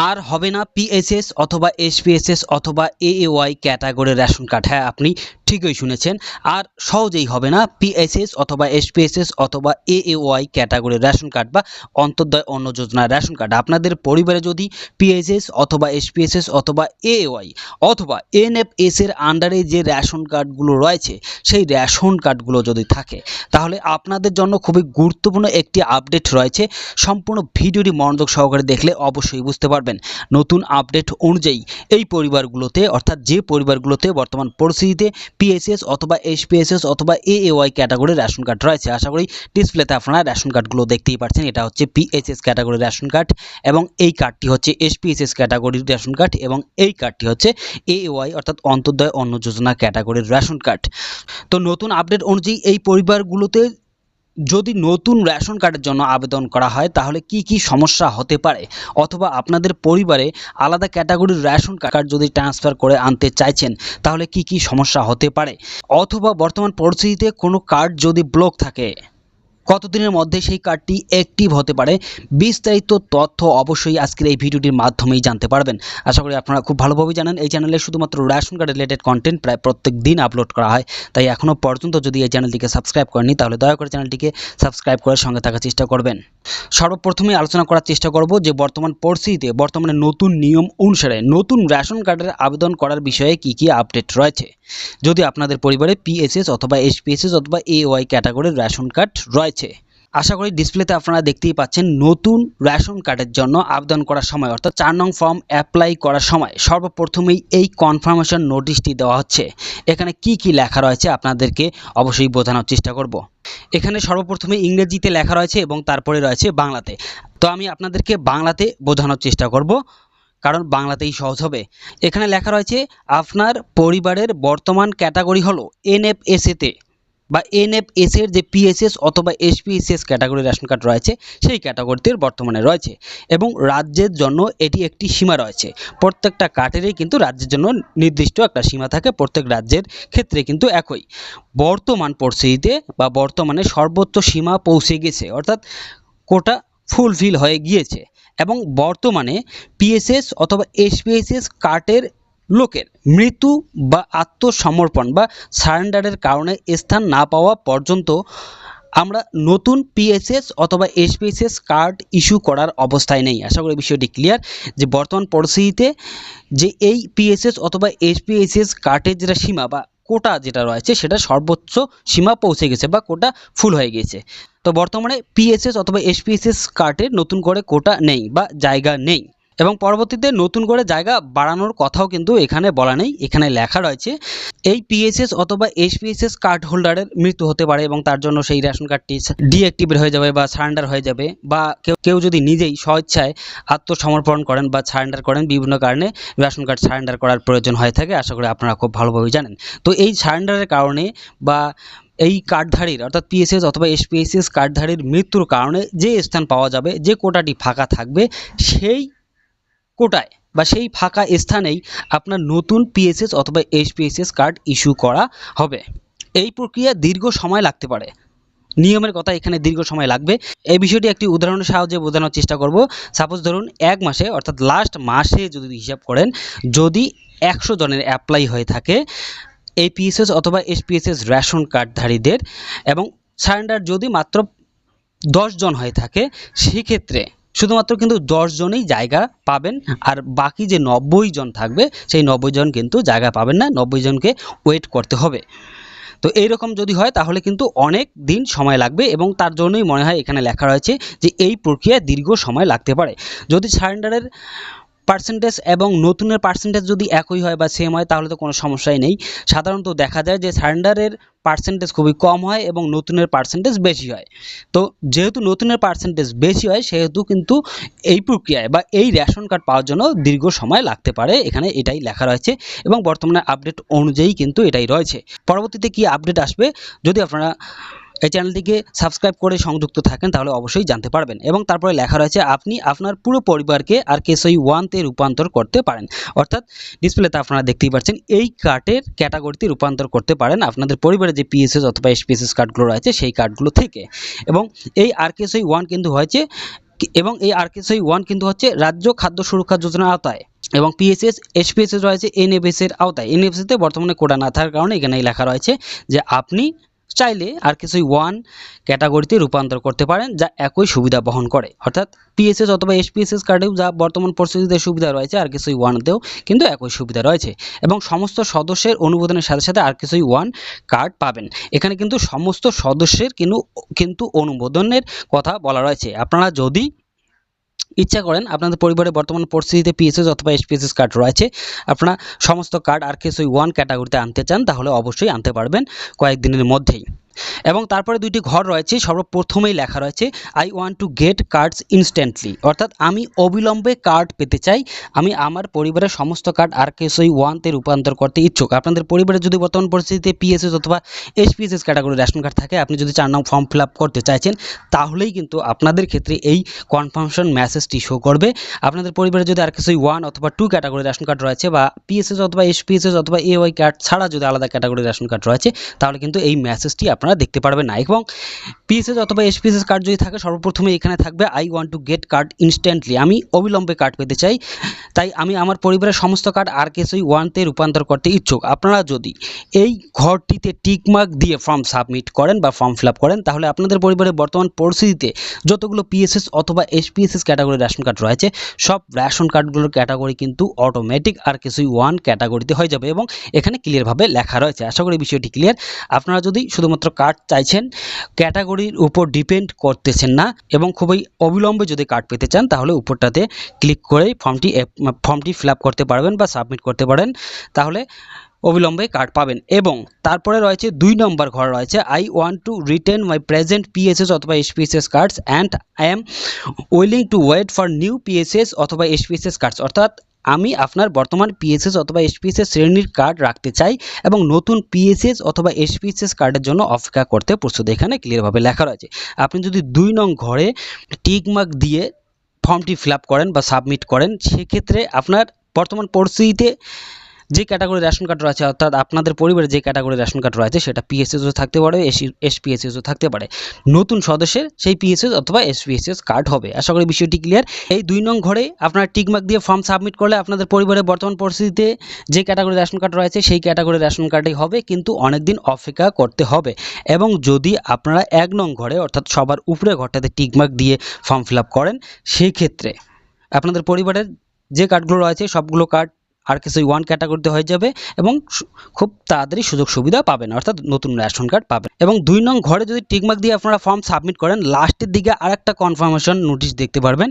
আর হবে না পিএসএস অথবা এসপিএসএস অথবা এএওয়াই ক্যাটাগরির রেশন কার্ড হ্যাঁ আপনি ঠিকই শুনেছেন। আর সহজেই হবে না পিএসএস অথবা এসপিএসএস অথবা এএওয়াই ক্যাটাগরির রেশন কার্ড বা অন্তর্দয় অন্ন যোজনার রেশন কার্ড আপনাদের পরিবারে যদি পিএসএস অথবা এসপিএসএস অথবা এএওয়াই অথবা এনএফএস এর আন্ডারে যে রেশন কার্ডগুলো রয়েছে, সেই রেশন কার্ডগুলো যদি থাকে, তাহলে আপনাদের জন্য খুবই গুরুত্বপূর্ণ একটি আপডেট রয়েছে। সম্পূর্ণ ভিডিওটি মনোযোগ সহকারে দেখলে অবশ্যই বুঝতে পারবেন। নতুন আপডেট অনুযায়ী এই পরিবারগুলোতে, অর্থাৎ যে পরিবারগুলোতে বর্তমান পরিস্থিতিতে পিএসএস অথবা এসপিএসএস অথবা এ এএওয়াই ক্যাটাগরির রেশন কার্ড রয়েছে। আশা করি ডিসপ্লেতে আপনারা রেশন কার্ডগুলো দেখতেই পাচ্ছেন এটা হচ্ছে পিএসএস ক্যাটাগরির রেশন কার্ড এবং এই কার্ডটি হচ্ছে এসপিএসএস ক্যাটাগরির রেশন কার্ড এবং এই কার্ডটি হচ্ছে এএওয়াই অর্থাৎ অন্তর্দয় অন্ন যোজনা ক্যাটাগরির রেশন কার্ড তো নতুন আপডেট অনুযায়ী এই পরিবারগুলোতে যদি নতুন রেশন কার্ডের জন্য আবেদন করা হয়, তাহলে কি কি সমস্যা হতে পারে? অথবা আপনাদের পরিবারে আলাদা ক্যাটাগরির রেশন কার্ড যদি ট্রান্সফার করে আনতে চাইছেন, তাহলে কি কি সমস্যা হতে পারে? অথবা বর্তমান পরিস্থিতিতে কোনো কার্ড যদি ব্লক থাকে কতদিনের মধ্যে সেই কার্ডটি অ্যাক্টিভ হতে পারে, বিস্তারিত তথ্য অবশ্যই আজকের এই ভিডিওটির মাধ্যমেই জানতে পারবেন। আশা করি আপনারা খুব ভালোভাবে জানেন, এই চ্যানেলে শুধুমাত্র রেশন কার্ড রিলেটেড কন্টেন্ট প্রায় প্রত্যেক দিন আপলোড করা হয়। তাই এখনও পর্যন্ত যদি এই চ্যানেলটিকে সাবস্ক্রাইব করেনি তাহলে দয়া করে চ্যানেলটিকে সাবস্ক্রাইব করে সঙ্গে থাকার চেষ্টা করবেন। সর্বপ্রথমে আলোচনা করার চেষ্টা করব যে বর্তমান পরিস্থিতিতে, বর্তমানে নতুন নিয়ম অনুসারে নতুন রেশন কার্ডের আবেদন করার বিষয়ে কি কি আপডেট রয়েছে। যদি আপনাদের পরিবারে পিএসএস অথবা এসপিএসএস অথবা এওয়াই ক্যাটাগরির রেশন কার্ড রয়েছে। আশা করি ডিসপ্লেতে আপনারা দেখতেই পাচ্ছেন নতুন রেশন কার্ডের জন্য আবেদন করার সময়, অর্থাৎ চার নং ফর্ম অ্যাপ্লাই করার সময় সর্বপ্রথমেই এই কনফার্মেশন নোটিশটি দেওয়া হচ্ছে। এখানে কি কি লেখা রয়েছে আপনাদেরকে অবশ্যই বোঝানোর চেষ্টা করব। এখানে সর্বপ্রথমে ইংরেজিতে লেখা রয়েছে এবং তারপরে রয়েছে বাংলাতে। তো আমি আপনাদেরকে বাংলাতে বোঝানোর চেষ্টা করব। কারণ বাংলাতেই সহজ হবে। এখানে লেখা রয়েছে, আপনার পরিবারের বর্তমান ক্যাটাগরি হলো এনএফএসএতে বা এনএফএস এর যে পিএসএস অথবা এসপিএসএস ক্যাটাগরি রেশন কার্ড রয়েছে, সেই ক্যাটাগরিতে বর্তমানে রয়েছে এবং রাজ্যের জন্য এটি একটি সীমা রয়েছে। প্রত্যেকটা কার্ডেরই কিন্তু রাজ্যের জন্য নির্দিষ্ট একটা সীমা থাকে, প্রত্যেক রাজ্যের ক্ষেত্রে কিন্তু একই। বর্তমান পরিস্থিতিতে বা বর্তমানে সর্বোচ্চ সীমা পৌঁছে গেছে, অর্থাৎ কোটা ফুলফিল হয়ে গিয়েছে এবং বর্তমানে পিএসএস অথবা এসপিএসএস কার্ডের লোকের মৃত্যু বা আত্মসমর্পণ বা সারেন্ডারের কারণে স্থান না পাওয়া পর্যন্ত আমরা নতুন পিএসএস অথবা এসপিএসএস কার্ড ইস্যু করার অবস্থায় নেই। আশা করি বিষয়টি ক্লিয়ার। যে বর্তমান পরিস্থিতিতে যে এই পিএসএস অথবা এসপিএসএস কার্ডের যেটা সীমা বা কোটা যেটা রয়েছে সেটা সর্বোচ্চ সীমা পৌঁছে গেছে বা কোটা ফুল হয়ে গেছে। তো বর্তমানে পিএসএস অথবা এসপিএসএস কার্ডের নতুন করে কোটা নেই বা জায়গা নেই। এবং পরবর্তীতে নতুন করে জায়গা বাড়ানোর কথাও কিন্তু এখানে বলা নেই। এখানে লেখা রয়েছে, এই পিএসএস অথবা এসপিএসএস কার্ড হোল্ডারের মৃত্যু হতে পারে এবং তার জন্য সেই রেশন কার্ডটি ডিঅ্যাক্টিভেট হয়ে যাবে বা সারেন্ডার হয়ে যাবে বা কেউ কেউ যদি নিজেই স্বেচ্ছায় আত্মসমর্পণ করেন বা সারেন্ডার করেন, বিভিন্ন কারণে রেশন কার্ড সারেন্ডার করার প্রয়োজন হয়ে থাকে। আশা করি আপনারা খুব ভালোভাবে জানেন। তো এই সারেন্ডারের কারণে বা এই কার্ডধারীর অর্থাৎ পিএসএস অথবা এসপিএসএস কার্ডধারীর মৃত্যুর কারণে যে স্থান পাওয়া যাবে, যে কোটাটি ফাঁকা থাকবে, সেই কোটায় বা সেই ফাঁকা স্থানেই আপনার নতুন পিএসএস অথবা এইচপিএসএস কার্ড ইস্যু করা হবে। এই প্রক্রিয়া দীর্ঘ সময় লাগতে পারে। নিয়মের কথা এখানে দীর্ঘ সময় লাগবে। এই বিষয়টি একটি উদাহরণের সাহায্যে বোঝানোর চেষ্টা করব। সাপোজ ধরুন, এক মাসে, অর্থাৎ লাস্ট মাসে যদি হিসাব করেন, যদি একশো জনের অ্যাপ্লাই হয়ে থাকে এই পিএসএস অথবা এসপিএসএস রেশন কার্ডধারীদের এবং সারেন্ডার যদি মাত্র দশ জন হয়ে থাকে, সেক্ষেত্রে শুধুমাত্র কিন্তু জনই জায়গা পাবেন, আর বাকি যে নব্বই জন থাকবে, সেই নব্বই জন কিন্তু জায়গা পাবেন না, নব্বই জনকে ওয়েট করতে হবে। তো এইরকম যদি হয়, তাহলে কিন্তু অনেক দিন সময় লাগবে এবং তার জন্যই মনে হয় এখানে লেখা রয়েছে যে এই প্রক্রিয়া দীর্ঘ সময় লাগতে পারে। যদি সারেন্ডারের পার্সেন্টেজ এবং নতুনের পার্সেন্টেজ যদি একই হয় বা সেম হয়, তাহলে তো কোনো সমস্যাই নেই। সাধারণত দেখা যায় যে সারেন্ডারের পার্সেন্টেজ খুবই কম হয় এবং নতুনের পার্সেন্টেজ বেশি হয়। তো যেহেতু নতুনের পার্সেন্টেজ বেশি হয়, সেহেতু কিন্তু এই প্রক্রিয়ায় বা এই রেশন কার্ড পাওয়ার জন্য দীর্ঘ সময় লাগতে পারে। এখানে এটাই লেখা রয়েছে এবং বর্তমানে আপডেট অনুযায়ী কিন্তু এটাই রয়েছে। পরবর্তীতে কি আপডেট আসবে? যদি আপনারা এই চ্যানেলটিকে সাবস্ক্রাইব করে সংযুক্ত থাকেন, তাহলে অবশ্যই জানতে পারবেন। এবং তারপরে লেখা রয়েছে, আপনি আপনার পুরো পরিবারকে আর কেসই ওয়ানতে রূপান্তর করতে পারেন। অর্থাৎ ডিসপ্লেতে আপনারা দেখতেই পাচ্ছেন, এই কার্ডের ক্যাটাগরিতে রূপান্তর করতে পারেন আপনাদের পরিবারে যে পিএসএস অথবা এসপিএসএস কার্ডগুলো রয়েছে, সেই কার্ডগুলো থেকে। এবং এই আর কেসই ওয়ান কিন্তু হয়েছে, এবং এই আরকেসই ওয়ান কিন্তু হচ্ছে রাজ্য খাদ্য সুরক্ষা যোজনার আওতায়। এবং পিএসএস এসপিএসএস রয়েছে এনএফএস এর আওতায়। এনএফএস তে বর্তমানে কোটা না থাকার কারণে এখানে লেখা রয়েছে যে আপনি চাইলে আর কিছুই ওয়ান ক্যাটাগরিতে রূপান্তর করতে পারেন যা একই সুবিধা বহন করে। অর্থাৎ পিএসএস অথবা এসপিএসএস কার্ডেও যা বর্তমান পরিস্থিতিতে সুবিধা রয়েছে, আর কিছুই ওয়ানতেও কিন্তু একই সুবিধা রয়েছে। এবং সমস্ত সদস্যের অনুমোদনের সাথে সাথে আর কিছুই ওয়ান কার্ড পাবেন। এখানে কিন্তু সমস্ত সদস্যের কিন্তু কিন্তু অনুমোদনের কথা বলা রয়েছে। আপনারা যদি ইচ্ছা করেন আপনাদের পরিবারে বর্তমান পরিস্থিতিতে পিএসএস অথবা এসপিএসএস কার্ড রয়েছে, আপনারা সমস্ত কার্ড আর কেস ওই ওয়ান ক্যাটাগরিতে আনতে চান, তাহলে অবশ্যই আনতে পারবেন কয়েকদিনের মধ্যেই। এবং তারপরে দুইটি ঘর রয়েছে, সর্বপ্রথমেই লেখা রয়েছে I want to get cards instantly অর্থাৎ আমি অবিলম্বে কার্ড পেতে চাই, আমি আমার পরিবারের সমস্ত কার্ড আর কেসই ওয়ানতে রূপান্তর করতে ইচ্ছুক। আপনাদের পরিবারে যদি বর্তমান পরিস্থিতিতে পিএসএস অথবা এসপিএসএস ক্যাটাগরি রেশন কার্ড থাকে, আপনি যদি চার নাম ফর্ম ফিল আপ করতে চাইছেন, তাহলেই কিন্তু আপনাদের ক্ষেত্রে এই কনফার্মেশন মেসেজটি শো করবে। আপনাদের পরিবারে যদি আর কিছুই ওয়ান অথবা টু ক্যাটাগরি রেশন কার্ড রয়েছে বা পিএসএস অথবা এসপিএসএস অথবা এওয়াই কার্ড ছাড়া যদি আলাদা ক্যাটাগরি রেশন কার্ড রয়েছে, তাহলে কিন্তু এই মেসেজটি আপনারা দেখতে পারবেন না। এবং পিএসএস অথবা এসপিএসএস কার্ড যদি থাকে সর্বপ্রথমে এখানে থাকবে I want to get card instantly আমি অবিলম্বে কার্ড পেতে চাই। তাই আমি আমার পরিবারের সমস্ত কার্ড আর কেসই ওয়ানতে রূপান্তর করতে ইচ্ছুক। আপনারা যদি এই ঘরটিতে টিকমার্ক দিয়ে ফর্ম সাবমিট করেন বা ফর্ম ফিল করেন, তাহলে আপনাদের পরিবারের বর্তমান পরিস্থিতিতে যতগুলো পিএসএস অথবা এসপিএসএস ক্যাটাগরি রেশন কার্ড রয়েছে, সব রেশন কার্ডগুলোর ক্যাটাগরি কিন্তু অটোমেটিক আর কিছুই ওয়ান ক্যাটাগরিতে হয়ে যাবে এবং এখানে ক্লিয়ারভাবে লেখা রয়েছে। আশা করি বিষয়টি ক্লিয়ার আপনারা যদি শুধুমাত্র কার্ড চাইছেন, ক্যাটাগরির উপর ডিপেন্ড করতেছেন না এবং খুবই অবিলম্বে যদি কার্ড পেতে চান, তাহলে উপরটাতে ক্লিক করে ফর্মটি ফর্মটি ফিল করতে পারবেন বা সাবমিট করতে পারেন, তাহলে অবিলম্বে কার্ড পাবেন। এবং তারপরে রয়েছে দুই নম্বর ঘর রয়েছে I want to retain my present PSS অথবা SPSS cards and I am willing to wait for new PSS অথবা এসপিএসএস কার্ডস অর্থাৎ আমি আপনার বর্তমান পিএসএস অথবা এসপিএসএস শ্রেণির কার্ড রাখতে চাই এবং নতুন পিএসএস অথবা এসপিএসএস কার্ডের জন্য অপেক্ষা করতে প্রস্তুত। এখানে ক্লিয়ারভাবে লেখা রয়েছে। আপনি যদি দুই নং ঘরে টিকমার্ক দিয়ে ফর্মটি ফিল করেন বা সাবমিট করেন, সেক্ষেত্রে আপনার বর্তমান পরিস্থিতিতে যে ক্যাটাগরি রেশন কার্ড রয়েছে, অর্থাৎ আপনাদের পরিবারে যে ক্যাটাগরি রেশন কার্ড রয়েছে, সেটা পিএসএসও থাকতে পারে এসপিএসএসও থাকতে পারে নতুন সদস্যের সেই পিএসএস অথবা এসপিএসএস কার্ড হবে। আশা করি বিষয়টি ক্লিয়ার এই দুই নং ঘরে আপনারা টিকমার্ক দিয়ে ফর্ম সাবমিট করলে আপনাদের পরিবারের বর্তমান পরিস্থিতিতে যে ক্যাটাগরি রেশন কার্ড রয়েছে, সেই ক্যাটাগরি রেশন কার্ডই হবে, কিন্তু অনেক দিন অপেক্ষা করতে হবে। এবং যদি আপনারা এক নং ঘরে, অর্থাৎ সবার উপরে ঘরটাতে টিকমার্ক দিয়ে ফর্ম ফিল করেন সেই ক্ষেত্রে আপনাদের পরিবারের যে কার্ডগুলো রয়েছে, সবগুলো কার্ড আর কিছু ওয়ান ক্যাটাগরিতে হয়ে যাবে এবং খুব তাড়াতাড়ি সুযোগ সুবিধা পাবেন, অর্থাৎ নতুন রেশন কার্ড পাবেন। এবং দুই নং ঘরে যদি টিকমার্ক দিয়ে আপনারা ফর্ম সাবমিট করেন লাস্টের দিকে আরেকটা কনফার্মেশন নোটিশ দেখতে পারবেন।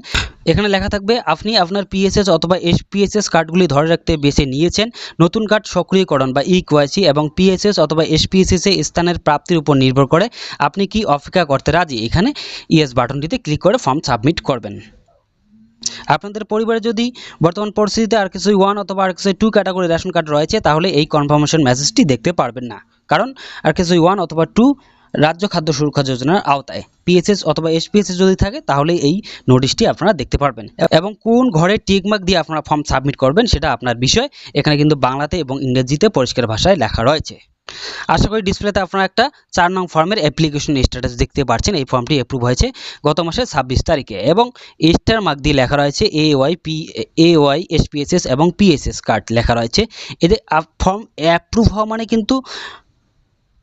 এখানে লেখা থাকবে, আপনি আপনার পিএসএস অথবা এসপিএসএস কার্ডগুলি ধরে রাখতে বেছে নিয়েছেন। নতুন কার্ড সক্রিয়করণ বা ই কোয়াইসি এবং পিএসএস অথবা এসপিএসএস এ স্থানের প্রাপ্তির উপর নির্ভর করে আপনি কি অপেক্ষা করতে রাজি। এখানে ইয়েস বাটনটিতে ক্লিক করে ফর্ম সাবমিট করবেন। আপনাদের পরিবারে যদি বর্তমান পরিস্থিতিতে আর কিছু ওয়ান অথবা আর কিছু টু ক্যাটাগরি রেশন কার্ড রয়েছে, তাহলে এই কনফার্মেশন মেসেজটি দেখতে পারবেন না। কারণ আর কিছু ওয়ান অথবা টু রাজ্য খাদ্য সুরক্ষা যোজনার আওতায় পিএসএস অথবা এসপিএসএস যদি থাকে, তাহলে এই নোটিশটি আপনারা দেখতে পারবেন। এবং কোন ঘরে টিকমার্ক দিয়ে আপনারা ফর্ম সাবমিট করবেন, সেটা আপনার বিষয়। এখানে কিন্তু বাংলাতে এবং ইংরেজিতে পরিষ্কার ভাষায় লেখা রয়েছে। আশা করি ডিসপ্লেতে আপনারা একটা চার নং ফর্মের অ্যাপ্লিকেশন স্ট্যাটাস দেখতে পাচ্ছেন এই ফর্মটি অ্যাপ্রুভ হয়েছে গত মাসের ছাব্বিশ তারিখে এবং স্টার মার্ক দিয়ে লেখা রয়েছে A Y P A Y S এবং পিএসএস কার্ড লেখা রয়েছে। এদের ফর্ম অ্যাপ্রুভ হওয়া মানে কিন্তু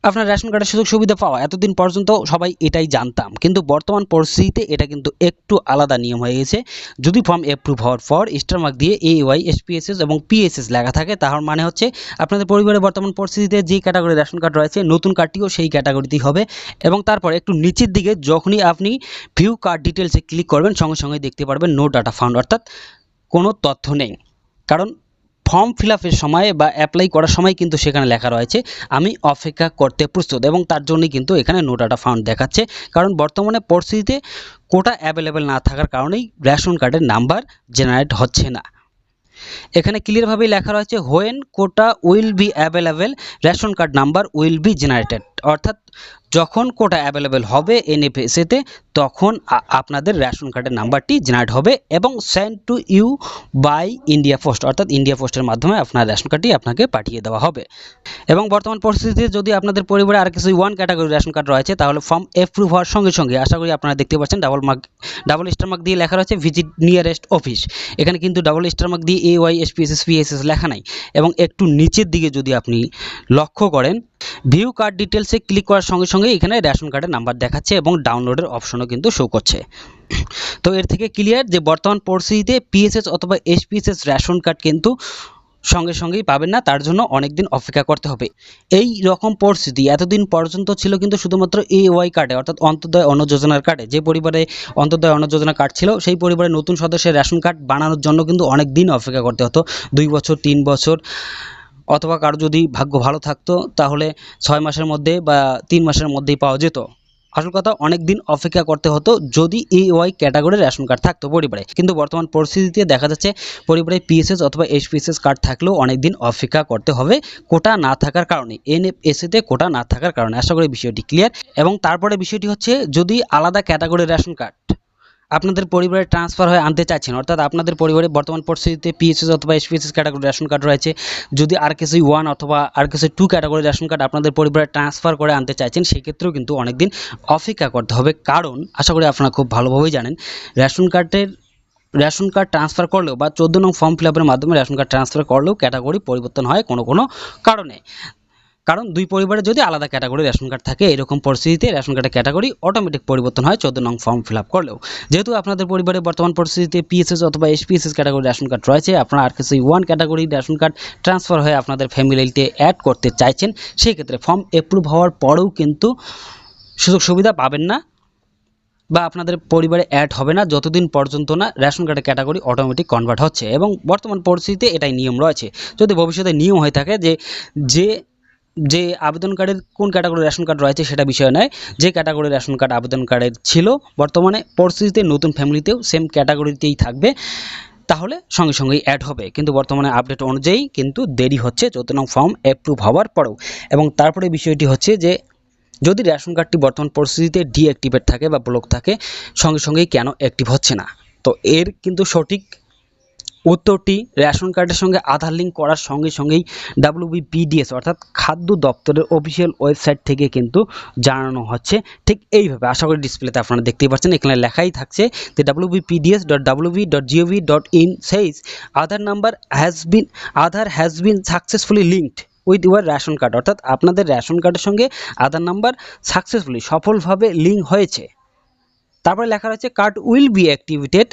আপনার রেশন কার্ডের সুযোগ সুবিধা পাওয়া, এতদিন পর্যন্ত সবাই এটাই জানতাম। কিন্তু বর্তমান পরিস্থিতিতে এটা কিন্তু একটু আলাদা নিয়ম হয়ে গেছে। যদি ফর্ম অ্যাপ্রুভ হওয়ার পর স্টার মার্ক দিয়ে এ ওয়াই এসপিএসএস এবং পিএসএস লেখা থাকে, তার মানে হচ্ছে আপনাদের পরিবারের বর্তমান পরিস্থিতিতে যে ক্যাটাগরি রেশন কার্ড রয়েছে, নতুন কার্ডটিও সেই ক্যাটাগরিতেই হবে। এবং তারপর একটু নিচের দিকে যখনই আপনি ভিউ কার্ড ডিটেলসে ক্লিক করবেন, সঙ্গে সঙ্গে দেখতে পারবেন নো ডাটা ফাউন্ড অর্থাৎ কোনো তথ্য নেই। কারণ ফর্ম ফিল আপের সময় বা অ্যাপ্লাই করার সময় কিন্তু সেখানে লেখা রয়েছে, আমি অপেক্ষা করতে প্রস্তুত। এবং তার জন্যই কিন্তু এখানে নো ডাটা ফাউন্ড দেখাচ্ছে। কারণ বর্তমানে পরিস্থিতিতে কোটা অ্যাভেলেবেল না থাকার কারণেই রেশন কার্ডের নাম্বার জেনারেট হচ্ছে না। এখানে ক্লিয়ারভাবেই লেখা রয়েছে when quota will be available ration card number will be generated অর্থাৎ যখন কোটা অ্যাভেলেবেল হবে এনএফএসএতে তখন আপনাদের রেশন কার্ডের নাম্বারটি জেনারেট হবে এবং send to you by India post অর্থাৎ ইন্ডিয়া পোস্টের মাধ্যমে আপনার রেশন কার্ডটি আপনাকে পাঠিয়ে দেওয়া হবে। এবং বর্তমান পরিস্থিতিতে যদি আপনাদের পরিবারে আর কিছু ওয়ান ক্যাটাগরি রেশন কার্ড রয়েছে, তাহলে ফর্ম অ্যাপ্রুভ হওয়ার সঙ্গে সঙ্গে, আশা করি আপনারা দেখতে পাচ্ছেন double mark double star mark দিয়ে লেখা রয়েছে ভিজিট নিয়ারেস্ট অফিস এখানে কিন্তু ডাবল স্টার মার্ক দিয়ে এ ওয়াই এসপিএসএস পিএসএস লেখা নাই। এবং একটু নিচের দিকে যদি আপনি লক্ষ্য করেন ভিউ কার্ড ডিটেলসে ক্লিক করার সঙ্গে সঙ্গে এখানে রেশন কার্ডের নাম্বার দেখাচ্ছে এবং ডাউনলোডের অপশনও কিন্তু শো করছে। তো এর থেকে ক্লিয়ার যে বর্তমান পরিস্থিতিতে পিএসএস অথবা এসপিএসএস রেশন কার্ড কিন্তু সঙ্গে সঙ্গেই পাবেন না, তার জন্য অনেক দিন অপেক্ষা করতে হবে। এই রকম পরিস্থিতি এতদিন পর্যন্ত ছিল কিন্তু শুধুমাত্র এ ওয়াই কার্ডে অর্থাৎ অন্তর্দয় অন্ন যোজনার কার্ডে যে পরিবারে অন্তর্দয় অন্ন যোজনা কার্ড ছিল, সেই পরিবারের নতুন সদস্যের রেশন কার্ড বানানোর জন্য কিন্তু অনেক দিন অপেক্ষা করতে হতো। দুই বছর, তিন বছর অথবা কারও যদি ভাগ্য ভালো থাকতো, তাহলে ছয় মাসের মধ্যে বা তিন মাসের মধ্যেই পাওয়া যেত। আসল কথা অনেক দিন অপেক্ষা করতে হতো যদি এই ওয়াই ক্যাটাগরির রেশন কার্ড থাকতো পরিবারে। কিন্তু বর্তমান পরিস্থিতিতে দেখা যাচ্ছে, পরিবারে পিএসএস অথবা এইচপিএসএস কার্ড থাকলেও অনেক দিন অপেক্ষা করতে হবে কোটা না থাকার কারণে এনএফএসিতে কোটা না থাকার কারণে। আশা করি বিষয়টি ক্লিয়ার এবং তারপরে বিষয়টি হচ্ছে, যদি আলাদা ক্যাটাগরির রেশন কার্ড আপনাদের পরিবারে ট্রান্সফার হয়ে আনতে চাইছেন অর্থাৎ আপনাদের পরিবারে বর্তমান পরিস্থিতিতে পিএসএস অথবা এসপিএসএস ক্যাটাগরি রেশন কার্ড রয়েছে, যদি আর কিছু ওয়ান অথবা আর কিছু টু ক্যাটাগরি রেশন কার্ড আপনাদের পরিবারে ট্রান্সফার করে আনতে চাইছেন, সেক্ষেত্রেও কিন্তু অনেকদিন অপেক্ষা করতে হবে। কারণ, আশা করি আপনারা খুব ভালোভাবেই জানেন রেশন কার্ডের রেশন কার্ড ট্রান্সফার করলেও বা চোদ্দ নং ফর্ম ফিল আপের মাধ্যমে রেশন কার্ড ট্রান্সফার করলেও ক্যাটাগরি পরিবর্তন হয় কোনো কোনো কারণে। কারণ দুই পরিবারে যদি আলাদা ক্যাটাগরি রেশন কার্ড থাকে, এরকম পরিস্থিতিতে রেশন কার্ডের ক্যাটাগরি অটোমেটিক পরিবর্তন হয়, চোদ্দ নং ফর্ম ফিল আপ করলেও। যেহেতু আপনাদের পরিবারে বর্তমান পরিস্থিতিতে পিএসএস অথবা এসপিএসএস ক্যাটাগরি রেশন কার্ড রয়েছে, আপনার আর কিছু one category ration card transfer হয়ে আপনাদের ফ্যামিলিতে অ্যাড করতে চাইছেন সেই ক্ষেত্রে ফর্ম অ্যাপ্রুভ হওয়ার পরেও কিন্তু সুযোগ সুবিধা পাবেন না বা আপনাদের পরিবারে অ্যাড হবে না, যতদিন পর্যন্ত না রেশন কার্ডের ক্যাটাগরি অটোমেটিক কনভার্ট হচ্ছে। এবং বর্তমান পরিস্থিতিতে এটাই নিয়ম রয়েছে। যদি ভবিষ্যতে নিয়ম হয়ে থাকে যে যে যে আবেদনকারীর কোন ক্যাটাগরি রেশন কার্ড রয়েছে সেটা বিষয় নয়। যে ক্যাটাগরি রেশন কার্ড আবেদনকারীর ছিল, বর্তমানে পরিস্থিতিতে নতুন ফ্যামিলিতেও সেম ক্যাটাগরিতেই থাকবে। তাহলে সঙ্গে সঙ্গেই অ্যাড হবে। কিন্তু বর্তমানে আপডেট অনুযায়ী কিন্তু দেরি হচ্ছে, চৌদ্দ নং ফর্ম অ্যাপ্রুভ হওয়ার পরেও। এবং তারপরে বিষয়টি হচ্ছে যে, যদি রেশন কার্ডটি বর্তমান পরিস্থিতিতে ডিঅ্যাক্টিভেট থাকে বা ব্লক থাকে, সঙ্গে সঙ্গেই কেন অ্যাক্টিভ হচ্ছে না? তো এর কিন্তু সঠিক উত্তরটি রেশন কার্ডের সঙ্গে আধার লিঙ্ক করার সঙ্গে সঙ্গেই ডাব্লিউবিপিডিএস অর্থাৎ খাদ্য দপ্তরের অফিসিয়াল ওয়েবসাইট থেকে কিন্তু জানানো হচ্ছে। ঠিক এইভাবে আশা করি ডিসপ্লেতে আপনারা দেখতেই পাচ্ছেন, এখানে লেখাই থাকছে যে WBPDS dot WB dot gov dot in says Aadhaar number has been Aadhaar has been successfully linked with your ration card অর্থাৎ আপনাদের রেশন কার্ডের সঙ্গে আধার নাম্বার সাকসেসফুলি সফলভাবে লিঙ্ক হয়েছে। তারপরে লেখা রয়েছে card will be activated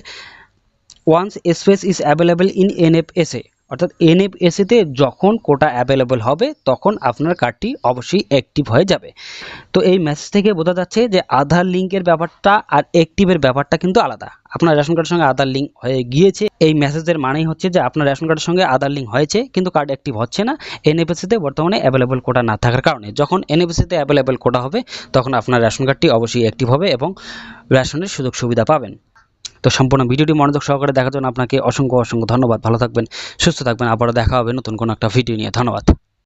once space is available in NFSA অর্থাৎ এনএফএসএতে যখন কোটা অ্যাভেলেবল হবে, তখন আপনার কার্ডটি অবশ্যই অ্যাক্টিভ হয়ে যাবে। তো এই মেসেজ থেকে বোঝা যাচ্ছে যে আধার লিঙ্কের ব্যাপারটা আর অ্যাক্টিভের ব্যাপারটা কিন্তু আলাদা। আপনার রেশন কার্ডের সঙ্গে আধার লিঙ্ক হয়ে গিয়েছে। এই মেসেজের মানেই হচ্ছে যে আপনার রেশন কার্ডের সঙ্গে আধার লিঙ্ক হয়েছে, কিন্তু কার্ড অ্যাক্টিভ হচ্ছে না। এনএফএসিতে বর্তমানে অ্যাভেলেবল কোটা না থাকার কারণে। যখন এনএফএসিতে অ্যাভেলেবল কোটা হবে, তখন আপনার রেশন কার্ডটি অবশ্যই অ্যাক্টিভ হবে এবং রেশনের সুযোগ সুবিধা পাবেন। তো সম্পূর্ণ ভিডিওটি মনোযোগ সহকারে দেখার জন্য আপনাকে অসংখ্য অসংখ্য ধন্যবাদ। ভালো থাকবেন, সুস্থ থাকবেন। আবারও দেখা হবে নতুন কোনো একটা ভিডিও নিয়ে। ধন্যবাদ।